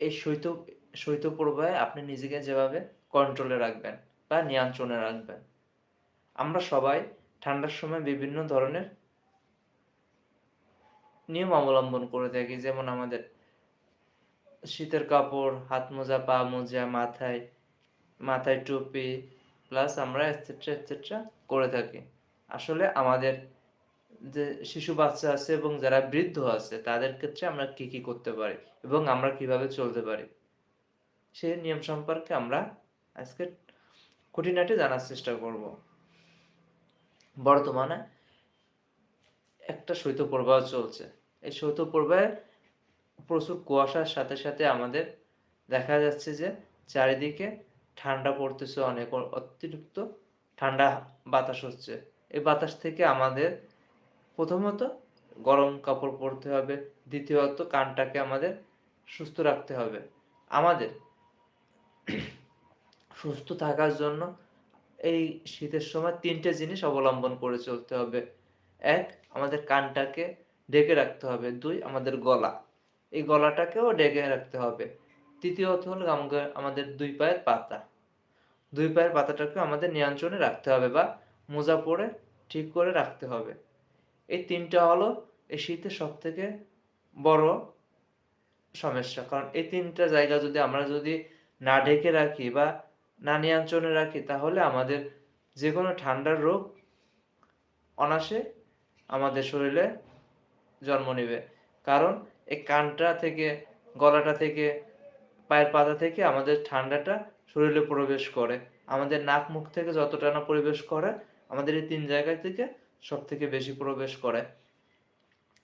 এই শৈত্য শৈত্য প্রবাহে আপনি নিজেকে যেভাবে কন্ট্রোলে রাখবেন বা নিয়ন্ত্রণে রাখবেন। আমরা সবাই ঠান্ডার সময় বিভিন্ন ধরনের নিয়ম অবলম্বন করে থাকি। যেমন আমাদের শীতের কাপড়, হাত মোজা, পা মোজা, মাথায় মাথায় টুপি প্লাস আমরা এটসেট্রা এটসেট্রা করে থাকি। আসলে আমাদের যে শিশু বাচ্চা আছে এবং যারা বৃদ্ধ আছে, তাদের ক্ষেত্রে আমরা কি কি করতে পারি এবং আমরা কীভাবে চলতে পারি? সেই নিয়ম সম্পর্কে আমরা আজকে খুঁটিনাটি জানার চেষ্টা করব। বর্তমানে একটা শৈত্যপ্রবাহ চলছে। এই শৈত্যপ্রবাহে প্রচুর কুয়াশার সাথে সাথে আমাদের দেখা যাচ্ছে যে চারিদিকে ঠান্ডা পড়তেছে অনেক, অতিরিক্ত ঠান্ডা বাতাস হচ্ছে। এই বাতাস থেকে আমাদের প্রথমত গরম কাপড় পরতে হবে, দ্বিতীয়ত কানটাকে আমাদের সুস্থ রাখতে হবে। আমাদের সুস্থ থাকার জন্য এই শীতের সময় তিনটে জিনিস অবলম্বন করে চলতে হবে। এক, আমাদের কানটাকে ডেকে রাখতে হবে। দুই, আমাদের গলা। এই গলাটাকেও ডেকে রাখতে হবে। তৃতীয়ত হল আমাদের দুই পায়ের পাতা। দুই পায়ের পাতাটাকে আমাদের নিয়ন্ত্রণে রাখতে হবে বা মোজা পরে ঠিক করে রাখতে হবে। এই তিনটা হলো এই শীতের সব থেকে বড় সমস্যা। কারণ এই তিনটা জায়গা যদি আমরা যদি না ঢেকে রাখি বা না নিয়ন্ত্রণে রাখি, তাহলে আমাদের যে কোনো ঠান্ডার রোগ অনাসে আমাদের শরীরে জন্ম নেবে। কারণ এই কানটা থেকে, গলাটা থেকে, পায়ের পাতা থেকে আমাদের ঠান্ডাটা শরীরে প্রবেশ করে। আমাদের নাক মুখ থেকে যতটা না প্রবেশ করে, আমাদের এই তিন জায়গা থেকে সব থেকে বেশি প্রবেশ করে।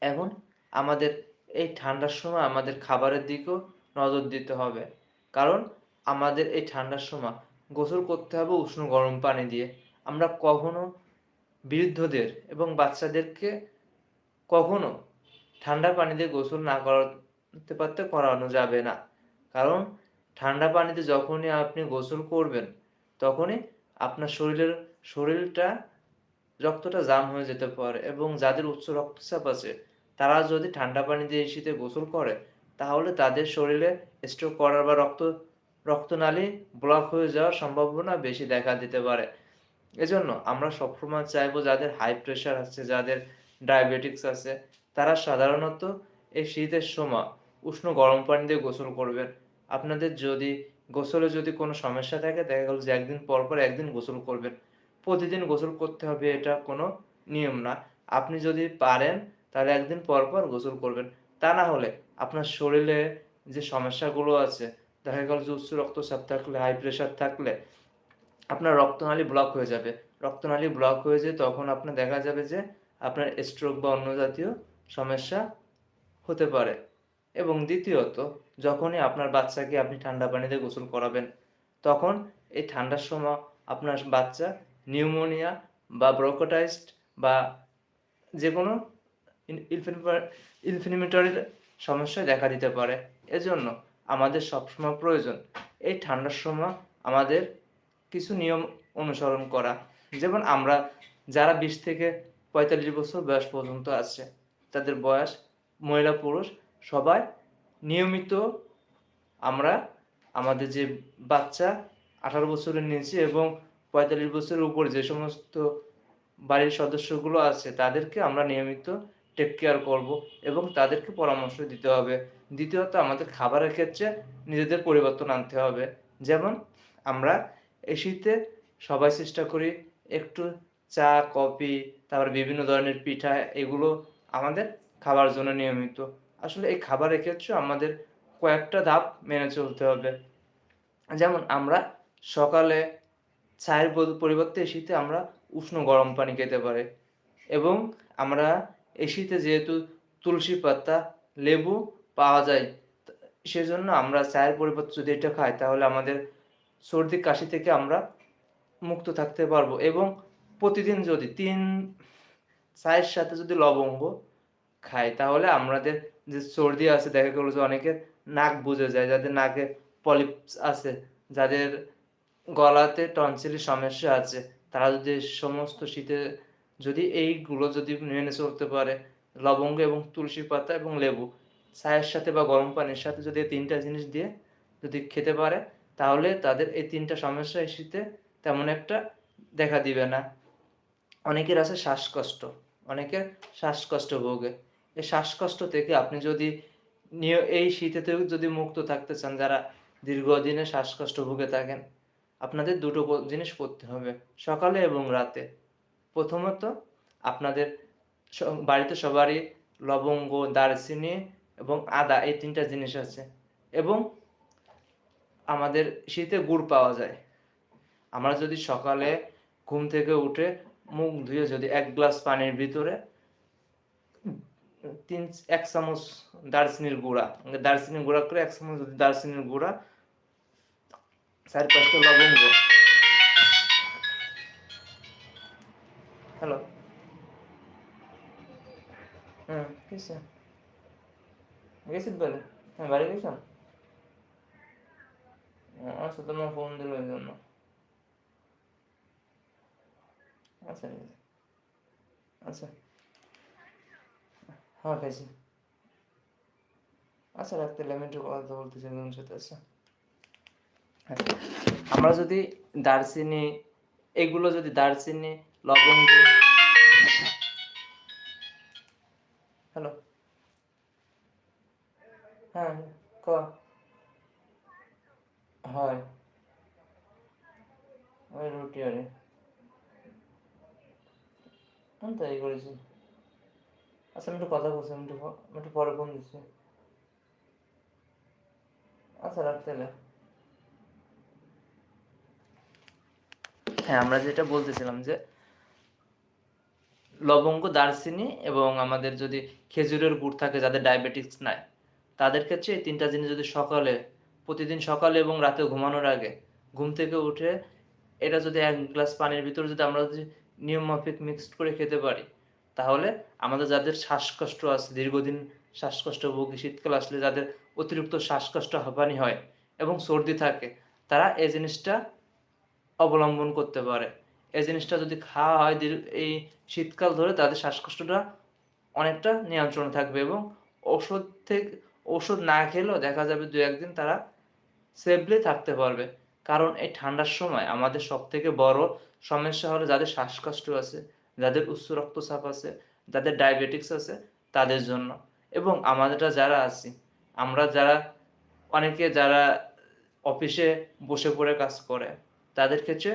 এখন আমাদের এই ঠান্ডার সময় আমাদের খাবারের দিকেও নজর দিতে হবে। কারণ আমাদের এই ঠান্ডার সময় গোসল করতে হবে উষ্ণ গরম পানি দিয়ে। আমরা কখনো বৃদ্ধদের এবং বাচ্চাদেরকে কখনো ঠান্ডা পানি দিয়ে গোসল না করাতে পারতে করানো যাবে না। কারণ ঠান্ডা পানিতে যখনই আপনি গোসল করবেন, তখনই আপনার শরীরের, শরীরটা রক্তটা জাম হয়ে যেতে পারে এবং যাদের উচ্চ রক্তচাপ আছে, তারা যদি ঠান্ডা পানি দিয়ে শীতে গোসল করে, তাহলে তাদের শরীরে স্ট্রোক করার বা রক্ত, রক্তনালী ব্লক হয়ে যাওয়ার সম্ভাবনা বেশি দেখা দিতে পারে। এজন্য আমরা সবসময় চাইব যাদের হাই প্রেশার আছে, যাদের ডায়াবেটিক্স আছে, তারা সাধারণত এই শীতের সময় উষ্ণ গরম পানি দিয়ে গোসল করবেন। আপনাদের যদি গোসলে যদি কোনো সমস্যা থাকে, দেখা গেল যে একদিন পর পর একদিন গোসল করবেন। প্রতিদিন গোসল করতে হবে, এটা কোনো নিয়ম না। আপনি যদি পারেন, তাহলে একদিন পর পর গোসল করবেন। তা না হলে আপনার শরীরে যে সমস্যাগুলো আছে, দেখা গেল যে উচ্চ রক্তচাপ থাকলে হাই প্রেশার থাকলে, আপনার রক্তনালী ব্লক হয়ে যাবে। রক্তনালী ব্লক হয়ে যায় তখন আপনার দেখা যাবে যে আপনার স্ট্রোক বা অন্য জাতীয় সমস্যা হতে পারে। এবং দ্বিতীয়ত, যখনই আপনার বাচ্চাকে আপনি ঠান্ডা পানিতে গোসল করাবেন, তখন এই ঠান্ডার সময় আপনার বাচ্চা নিউমোনিয়া বা ব্রোকোটাইজড বা যে কোনো ইনফ্লিমেটরি সমস্যায় দেখা দিতে পারে। এজন্য আমাদের সবসময় প্রয়োজন এই ঠান্ডার সময় আমাদের কিছু নিয়ম অনুসরণ করা। যেমন আমরা যারা বিশ থেকে পঁয়তাল্লিশ বছর বয়স পর্যন্ত আছে, তাদের বয়স মহিলা পুরুষ সবাই নিয়মিত আমরা আমাদের যে বাচ্চা আঠারো বছরের নিচে এবং পঁয়তাল্লিশ বছরের উপর যে সমস্ত বাড়ির সদস্যগুলো আছে, তাদেরকে আমরা নিয়মিত টেক কেয়ার করব এবং তাদেরকে পরামর্শ দিতে হবে। দ্বিতীয়ত, আমাদের খাবারের ক্ষেত্রে নিজেদের পরিবর্তন আনতে হবে। যেমন, আমরা এই শীতে সবাই চেষ্টা করি একটু চা, কফি, তারপর বিভিন্ন ধরনের পিঠা এগুলো আমাদের খাবার জন্য নিয়মিত। আসলে এই খাবারের ক্ষেত্রে আমাদের কয়েকটা ধাপ মেনে চলতে হবে। যেমন, আমরা সকালে চায়ের পরিবর্তে এই শীতে আমরা উষ্ণ গরম পানি খেতে পারি। এবং আমরা এই শীতে যেহেতু তুলসী পাতা, লেবু পাওয়া যায় সেজন্য আমরা চায়ের পরিবর্তে যদি এটা খাই, তাহলে আমাদের সর্দি কাশি থেকে আমরা মুক্ত থাকতে পারব। এবং প্রতিদিন যদি তিন চায়ের সাথে যদি লবঙ্গ খাই, তাহলে আমাদের যে সর্দি আছে, দেখা গেলো যে অনেকের নাক বুঝে যায়, যাদের নাকে পলিপস আছে, যাদের গলাতে টনসিলের সমস্যা আছে, তারা যদি সমস্ত শীতে যদি এইগুলো যদি মেনে চলতে পারে, লবঙ্গ এবং তুলসী পাতা এবং লেবু, চায়ের সাথে বা গরম পানির সাথে যদি এই তিনটা জিনিস দিয়ে যদি খেতে পারে, তাহলে তাদের এই তিনটা সমস্যা এই শীতে তেমন একটা দেখা দিবে না। অনেকের আছে শ্বাসকষ্ট অনেকের শ্বাসকষ্ট ভোগে। এই শ্বাসকষ্ট থেকে আপনি যদি নিয়- এই শীতেতেও যদি মুক্ত থাকতে চান, যারা দীর্ঘদিনে শ্বাসকষ্ট ভুগে থাকেন আপনাদের দুটো জিনিস করতে হবে, সকালে এবং রাতে। প্রথমত, আপনাদের বাড়িতে সবারই লবঙ্গ, দারচিনি এবং আদা, এই তিনটা জিনিস আছে। এবং আমাদের শীতে গুড় পাওয়া যায়। আমরা যদি সকালে ঘুম থেকে উঠে মুখ ধুয়ে যদি এক গ্লাস পানির ভিতরে তিন, এক চামচ দারচিনির গুঁড়া দারচিনির গুঁড়া করে এক চামচ যদি দারচিনির গুঁড়া চার পাঁচটা লবঙ্গ হ্যালো হ্যাঁ কিসে গেছিস বলে হ্যাঁ বাড়ি গেছেন আচ্ছা তোমার ফোন দিল ওই জন্য। আচ্ছা ঠিক আছে। আচ্ছা। হ্যাঁ খাইছি। আচ্ছা রাখতে একটু কথা বলতেছি, একজনের সাথে আচ্ছা। আমরা যদি দারচিনি, এগুলো যদি দারচিনি লবঙ্গ হ্যালো হ্যাঁ ক? হয়। ওই রুটি আরে। আমি তাই করেছি। আচ্ছা আমি একটু কথা বলছি, আমি একটু একটু পরে ফোন দিচ্ছি। আচ্ছা রাখতে হলে হ্যাঁ আমরা যেটা বলতেছিলাম যে লবঙ্গ, দারচিনি এবং আমাদের যদি খেজুরের গুড় থাকে, যাদের ডায়াবেটিস নাই, তাদের ক্ষেত্রে এই তিনটা জিনিস যদি সকালে, প্রতিদিন সকালে এবং রাতে ঘুমানোর আগে, ঘুম থেকে উঠে এটা যদি এক গ্লাস পানির ভিতরে যদি আমরা যদি নিয়ম মাফিক মিক্সড করে খেতে পারি, তাহলে আমাদের যাদের শ্বাসকষ্ট আছে, দীর্ঘদিন শ্বাসকষ্ট ভোগী, শীতকাল আসলে যাদের অতিরিক্ত শ্বাসকষ্ট হাঁপানি হয় এবং সর্দি থাকে, তারা এই জিনিসটা অবলম্বন করতে পারে। এই জিনিসটা যদি খাওয়া হয় এই শীতকাল ধরে তাদের শ্বাসকষ্টটা অনেকটা নিয়ন্ত্রণে থাকবে এবং ওষুধ থেকে, ওষুধ না খেলেও দেখা যাবে দু একদিন তারা সেফলি থাকতে পারবে। কারণ এই ঠান্ডার সময় আমাদের সব থেকে বড় সমস্যা হলো যাদের শ্বাসকষ্ট আছে, যাদের উচ্চ রক্তচাপ আছে, যাদের ডায়াবেটিক্স আছে তাদের জন্য। এবং আমাদেরটা যারা আছি, আমরা যারা, অনেকে যারা অফিসে বসে পড়ে কাজ করে তাদের ক্ষেত্রে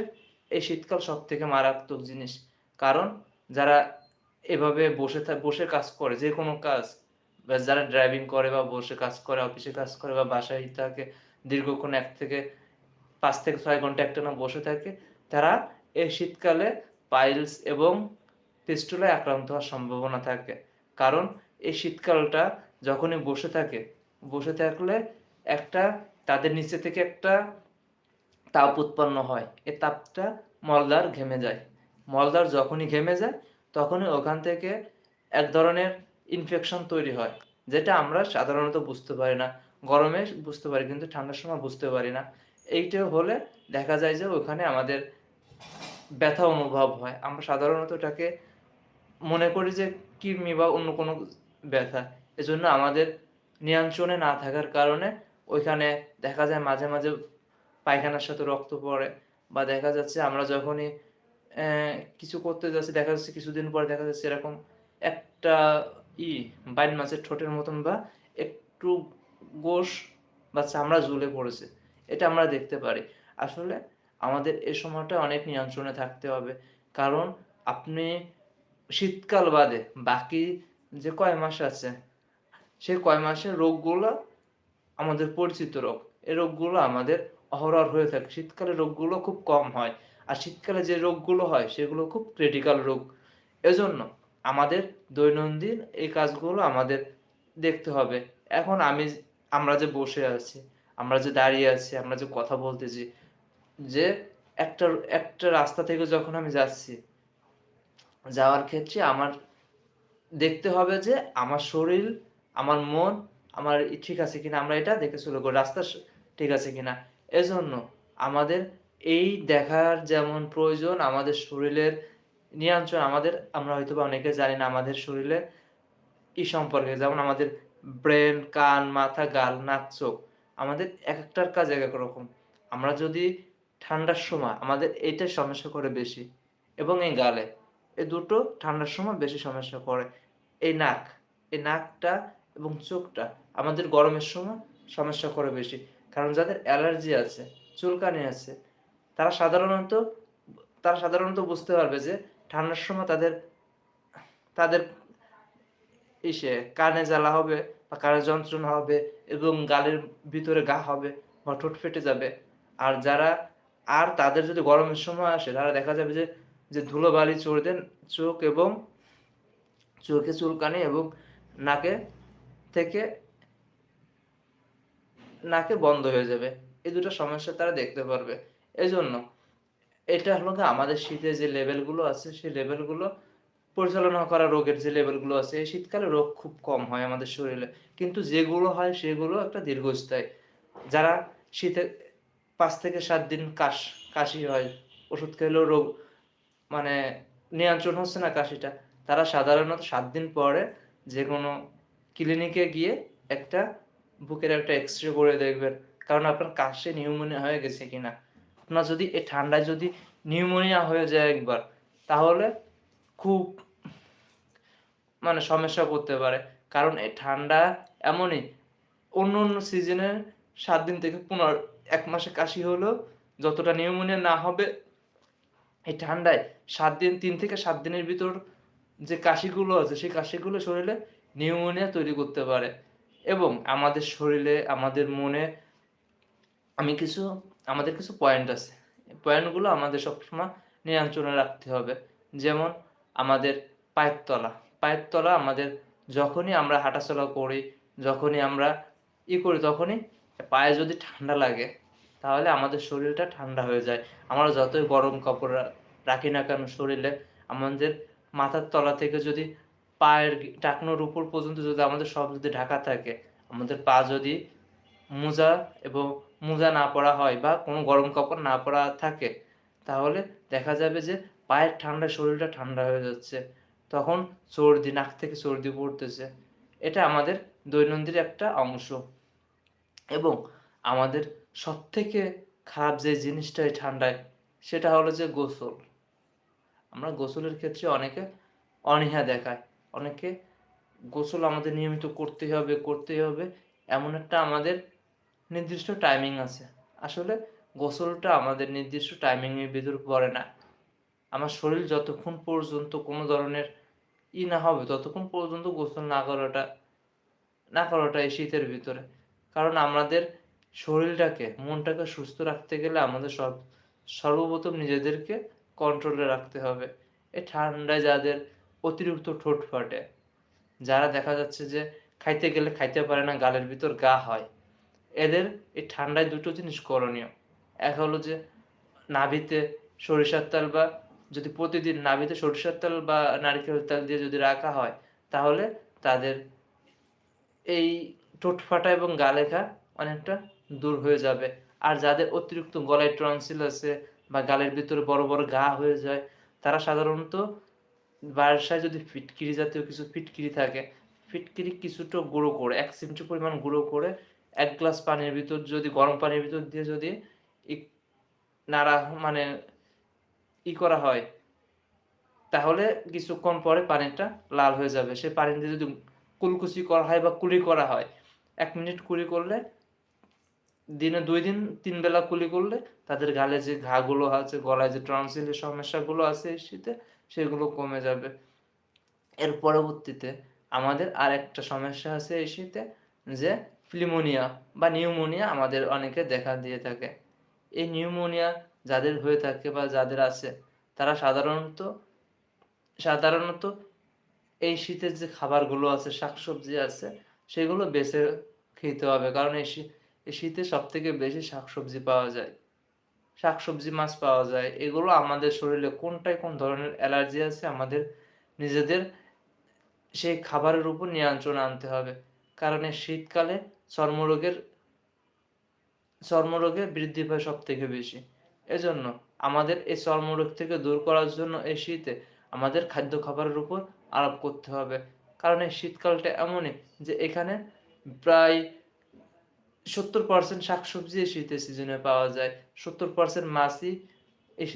এই শীতকাল সব থেকে মারাত্মক জিনিস। কারণ যারা এভাবে বসে বসে কাজ করে, যে কোনো কাজ যারা ড্রাইভিং করে বা বসে কাজ করে অফিসে কাজ করে বা বাসায় থাকে, দীর্ঘক্ষণ এক থেকে পাঁচ থেকে ছয় ঘণ্টা একটা না বসে থাকে, তারা এই শীতকালে পাইলস এবং পিস্টুলায় আক্রান্ত হওয়ার সম্ভাবনা থাকে। কারণ এই শীতকালটা যখনই বসে থাকে, বসে থাকলে একটা তাদের নিচে থেকে একটা তাপ উৎপন্ন হয়। এই তাপটা মলদার ঘেমে যায়। মলদার যখনই ঘেমে যায়, তখনই ওখান থেকে এক ধরনের ইনফেকশন তৈরি হয়, যেটা আমরা সাধারণত বুঝতে পারি না। গরমে বুঝতে পারি, কিন্তু ঠান্ডার সময় বুঝতে পারি না। এইটা হলে দেখা যায় যে ওখানে আমাদের ব্যথা অনুভব হয়। আমরা সাধারণত এটাকে মনে করি যে কৃমি বা অন্য কোনো ব্যথা। এজন্য আমাদের নিয়ন্ত্রণে না থাকার কারণে ওইখানে দেখা যায় মাঝে মাঝে পায়খানার সাথে রক্ত পড়ে বা দেখা যাচ্ছে আমরা যখনই কিছু করতে যাচ্ছি, দেখা যাচ্ছে কিছুদিন পর দেখা যাচ্ছে এরকম একটা ই বাইন মাছের ঠোঁটের মতন বা একটু গোশ বা চামড়া ঝুলে পড়েছে। এটা আমরা দেখতে পারি। আসলে আমাদের এ সময়টা অনেক নিয়ন্ত্রণে থাকতে হবে। কারণ আপনি শীতকাল বাদে বাকি যে কয় মাস আছে, সেই কয় মাসের রোগগুলো আমাদের পরিচিত রোগ। এই রোগগুলো আমাদের অহরহ হয়ে থাকে। শীতকালে রোগগুলো খুব কম হয় আর শীতকালে যে রোগগুলো হয় সেগুলো খুব ক্রিটিক্যাল রোগ। এজন্য আমাদের দৈনন্দিন এই কাজগুলো আমাদের দেখতে হবে। এখন আমি আমরা যে বসে আছি, আমরা যে দাঁড়িয়ে আছি, আমরা যে কথা বলতেছি, যে একটা একটা রাস্তা থেকে যখন আমি যাচ্ছি, যাওয়ার ক্ষেত্রে আমার দেখতে হবে যে আমার শরীর, আমার মন, আমার ঠিক আছে কিনা, আমরা এটা দেখে চলে রাস্তা ঠিক আছে কিনা। এজন্য আমাদের এই দেখার যেমন প্রয়োজন, আমাদের শরীরের নিয়ন্ত্রণ আমাদের, আমরা হয়তো বা অনেকে জানি না আমাদের শরীরে ই সম্পর্কে, যেমন আমাদের ব্রেন, কান, মাথা, গাল, নাক, চোখ, আমাদের এক একটার কাজ এক এক রকম। আমরা যদি ঠান্ডার সময়, আমাদের এইটা সমস্যা করে বেশি, এবং এই গালে, এই দুটো ঠান্ডার সময় বেশি সমস্যা করে। এই নাক, এই নাকটা এবং চোখটা আমাদের গরমের সময় সমস্যা করে বেশি। কারণ যাদের অ্যালার্জি আছে, চুলকানি আছে, তারা সাধারণত তারা সাধারণত বুঝতে পারবে যে ঠান্ডার সময় তাদের তাদের ইসে কানে জ্বালা হবে বা কানে যন্ত্রণা হবে এবং গালের ভিতরে গা হবে বা ঠোঁট ফেটে যাবে। আর যারা, আর তাদের যদি গরমের সময় আসে, তারা দেখা যাবে যে যে ধুলোবালি চড়ে চোখ এবং চোখে চুলকানি এবং নাকে থেকে নাকে বন্ধ হয়ে যাবে। এই দুটো সমস্যা তারা দেখতে পারবে। এই জন্য এটা হলো আমাদের শীতে যে লেভেলগুলো আছে, সেই লেভেলগুলো পরিচালনা করা রোগের যে লেভেলগুলো আছে, এই শীতকালে রোগ খুব কম হয় আমাদের শরীরে। কিন্তু যেগুলো হয়, সেগুলো একটা দীর্ঘস্থায়ী। যারা শীতে পাঁচ থেকে সাত দিন কাশ, কাশি হয়, ওষুধ খেলেও রোগ মানে নিয়ন্ত্রণ হচ্ছে না কাশিটা, তারা সাধারণত সাত দিন পরে যে কোনো ক্লিনিকে গিয়ে একটা বুকের একটা এক্স রে করে দেখবেন। কারণ আপনার কাশে, নিউমোনিয়া হয়ে গেছে কিনা। আপনার যদি এই ঠান্ডায় যদি নিউমোনিয়া হয়ে যায় একবার, তাহলে খুব মানে সমস্যা করতে পারে। কারণ এই ঠান্ডা এমনই অন্য অন্য সিজনে সাত দিন থেকে পুনর, এক মাসে কাশি হলেও যতটা নিউমোনিয়া না হবে, এই ঠান্ডায় সাত দিন, তিন থেকে সাত দিনের ভিতর যে কাশিগুলো আছে, সেই কাশিগুলো শরীরে নিউমোনিয়া তৈরি করতে পারে। এবং আমাদের শরীরে, আমাদের মনে, আমি কিছু, আমাদের কিছু পয়েন্ট আছে। পয়েন্টগুলো আমাদের সবসময় নিয়ন্ত্রণে রাখতে হবে। যেমন আমাদের পায়ের তলা। পায়ের তলা আমাদের যখনই আমরা হাঁটাচলা করি, যখনই আমরা ই করি, তখনই পায়ে যদি ঠান্ডা লাগে, তাহলে আমাদের শরীরটা ঠান্ডা হয়ে যায়। আমরা যতই গরম কাপড় রাখি না কেন শরীরে, আমাদের মাথার তলা থেকে যদি পায়ের টাকনোর উপর পর্যন্ত যদি আমাদের সব যদি ঢাকা থাকে, আমাদের পা যদি মোজা এবং মোজা না পরা হয় বা কোনো গরম কাপড় না পরা থাকে, তাহলে দেখা যাবে যে পায়ের ঠান্ডায় শরীরটা ঠান্ডা হয়ে যাচ্ছে। তখন সর্দি নাক থেকে সর্দি পড়তেছে। এটা আমাদের দৈনন্দিন একটা অংশ। এবং আমাদের সব থেকে খারাপ যে জিনিসটা এই ঠান্ডায়, সেটা হলো যে গোসল। আমরা গোসলের ক্ষেত্রে অনেকে অনীহা দেখায়। অনেকে গোসল আমাদের নিয়মিত করতে হবে করতে হবে। এমন একটা আমাদের নির্দিষ্ট টাইমিং আছে। আসলে গোসলটা আমাদের নির্দিষ্ট টাইমিংয়ের ভিতর পড়ে না। আমার শরীর যতক্ষণ পর্যন্ত কোনো ধরনের ই না হবে, ততক্ষণ পর্যন্ত গোসল না করাটা না করাটা এই শীতের ভিতরে। কারণ আমাদের শরীরটাকে, মনটাকে সুস্থ রাখতে গেলে আমাদের সব, সর্বপ্রথম নিজেদেরকে কন্ট্রোলে রাখতে হবে। এই ঠান্ডায় যাদের অতিরিক্ত ঠোঁট ফাটে। যারা দেখা যাচ্ছে যে খাইতে গেলে খাইতে পারে না, গালের ভিতর গা হয়, এদের এই ঠান্ডায় দুটো জিনিস করণীয়। এক হলো যে নাভিতে সরিষার তেল বা যদি প্রতিদিন নাভিতে সরিষার তেল বা নারকেল তেল দিয়ে যদি রাখা হয়, তাহলে তাদের এই ঠোঁট ফাটা এবং গালে ঘা অনেকটা দূর হয়ে যাবে। আর যাদের অতিরিক্ত গলায় ট্রনসিল আছে বা গালের ভিতরে বড় বড় ঘা হয়ে যায়, তারা সাধারণত বাসায় যদি ফিটকিরি জাতীয় কিছু ফিটকিরি থাকে, ফিটকিরি কিছুটা গুঁড়ো করে, এক চিমটি পরিমাণ গুঁড়ো করে এক গ্লাস পানির ভিতর যদি, গরম পানির ভিতর দিয়ে যদি নাড়া মানে ই করা হয়, তাহলে কিছুক্ষণ পরে পানিটা লাল হয়ে যাবে। সেই পানি দিয়ে যদি কুলকুচি করা হয় বা কুলি করা হয়, এক মিনিট কুলি করলে, দিনে দুই দিন, তিন বেলা কুলি করলে, তাদের গালে যে ঘাগুলো আছে, গলায় যে ট্রান্সিলের সমস্যাগুলো আছে শীতে সেগুলো কমে যাবে। এর পরবর্তীতে আমাদের আর একটা সমস্যা আছে এই শীতে, যে ফ্লিমোনিয়া বা নিউমোনিয়া আমাদের অনেকে দেখা দিয়ে থাকে। এই নিউমোনিয়া যাদের হয়ে থাকে বা যাদের আছে, তারা সাধারণত সাধারণত এই শীতের যে খাবারগুলো আছে, শাকসবজি আছে, সেগুলো বেছে খেতে হবে। কারণ এই শীতে সব থেকে বেশি শাকসবজি পাওয়া যায়। শাকসবজি, মাছ পাওয়া যায়। এগুলো আমাদের শরীরে কোনটায় কোন ধরনের অ্যালার্জি আছে আমাদের নিজেদের সেই খাবারের উপর নিয়ন্ত্রণ আনতে হবে। কারণ শীতকালে চর্মরোগের চর্মরোগে বৃদ্ধি পায় সব থেকে বেশি। এজন্য আমাদের এই চর্মরোগ থেকে দূর করার জন্য এই শীতে আমাদের খাদ্য খাবারের উপর আরোপ করতে হবে। কারণ এই শীতকালটা এমনই যে এখানে প্রায় সত্তর পার্সেন্ট শাকসবজি এই শীতের সিজনে পাওয়া যায়, সত্তর পার্সেন্ট মাছই এই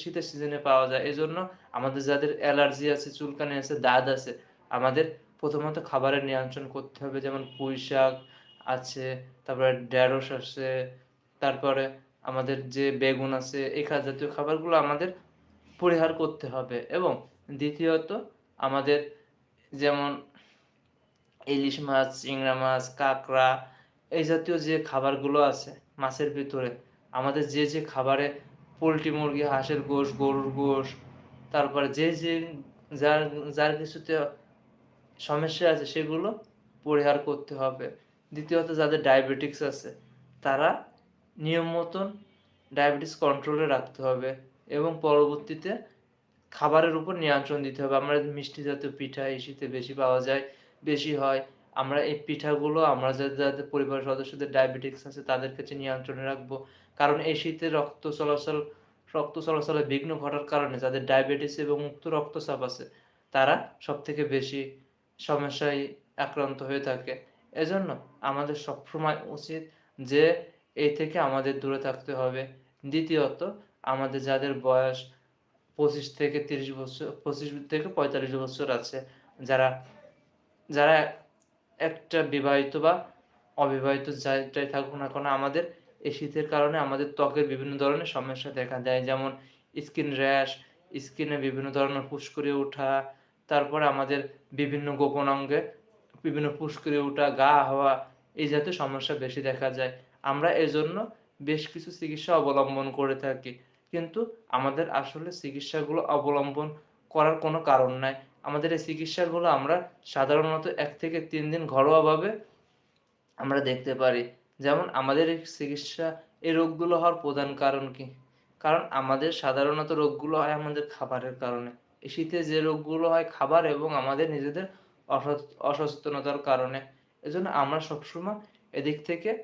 শীতের সিজনে পাওয়া যায়। এই জন্য আমাদের যাদের অ্যালার্জি আছে, চুলকানি আছে, দাঁত আছে, আমাদের প্রথমত খাবারের নিয়ন্ত্রণ করতে হবে। যেমন পুঁই শাক আছে, তারপরে ঢেঁড়স আছে, তারপরে আমাদের যে বেগুন আছে, এই জাতীয় খাবারগুলো আমাদের পরিহার করতে হবে। এবং দ্বিতীয়ত আমাদের যেমন ইলিশ মাছ, চিংড়া মাছ, কাঁকড়া এই জাতীয় যে খাবারগুলো আছে মাছের ভিতরে, আমাদের যে যে খাবারে পোলট্রি মুরগি, হাঁসের গোশ, গরুর গোশ, তারপরে যে যে যার যার কিছুতে সমস্যা আছে সেগুলো পরিহার করতে হবে। দ্বিতীয়ত যাদের ডায়াবেটিক্স আছে, তারা নিয়ম মতন ডায়াবেটিস কন্ট্রোলে রাখতে হবে এবং পরবর্তীতে খাবারের উপর নিয়ন্ত্রণ দিতে হবে। আমরা মিষ্টি জাতীয় পিঠা এই শীতে বেশি পাওয়া যায়, বেশি হয়। আমরা এই পিঠাগুলো, আমরা যাদের যাদের পরিবারের সদস্যদের ডায়াবেটিক্স আছে, তাদের কাছে নিয়ন্ত্রণে রাখব। কারণ এই শীতে রক্ত চলাচল, রক্ত চলাচলে বিঘ্ন ঘটার কারণে যাদের ডায়াবেটিস এবং উক্ত রক্তচাপ আছে, তারা সব থেকে বেশি সমস্যায় আক্রান্ত হয়ে থাকে। এজন্য আমাদের সবসময় উচিত যে, এই থেকে আমাদের দূরে থাকতে হবে। দ্বিতীয়ত, আমাদের যাদের বয়স পঁচিশ থেকে তিরিশ বছর, পঁচিশ থেকে পঁয়তাল্লিশ বছর আছে, যারা যারা একটা বিবাহিত বা অবিবাহিত যাইটাই থাকুক না কেন, আমাদের এই শীতের কারণে আমাদের ত্বকের বিভিন্ন ধরনের সমস্যা দেখা দেয়। যেমন স্কিন র্যাশ স্কিনে বিভিন্ন ধরনের ফুসকুড়ি ওঠা, তারপরে আমাদের বিভিন্ন গোপন অঙ্গে বিভিন্ন ফুসকুড়ি ওঠা, গা হওয়া, এই জাতীয় সমস্যা বেশি দেখা যায়। আমরা এজন্য বেশ কিছু চিকিৎসা অবলম্বন করে থাকি। কিন্তু আমাদের আসলে চিকিৎসাগুলো অবলম্বন করার কোনো কারণ নাই। আমাদের এই চিকিৎসাগুলো আমরা সাধারণত এক থেকে তিন দিন ঘরোয়াভাবে আমরা দেখতে পারি। যেমন আমাদের এই চিকিৎসা এই রোগগুলো হওয়ার প্রধান কারণ কি? কারণ আমাদের সাধারণত রোগগুলো হয় আমাদের খাবারের কারণে। এই শীতে যে রোগগুলো হয় খাবার এবং আমাদের নিজেদের অসচ- অসচেতনতার কারণে। এজন্য আমরা সবসময় এদিক থেকে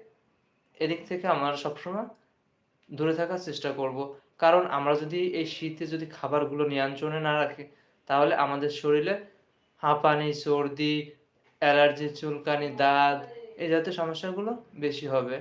এদিক থেকে আমরা সবসময় দূরে থাকার চেষ্টা করব। কারণ আমরা যদি এই শীতে যদি খাবারগুলো নিয়ন্ত্রণে না রাখি তাহলে আমাদের শরীরে হাঁপানি সর্দি অ্যালার্জি চুলকানি দাঁত এই জাতীয় সমস্যাগুলো বেশি হবে।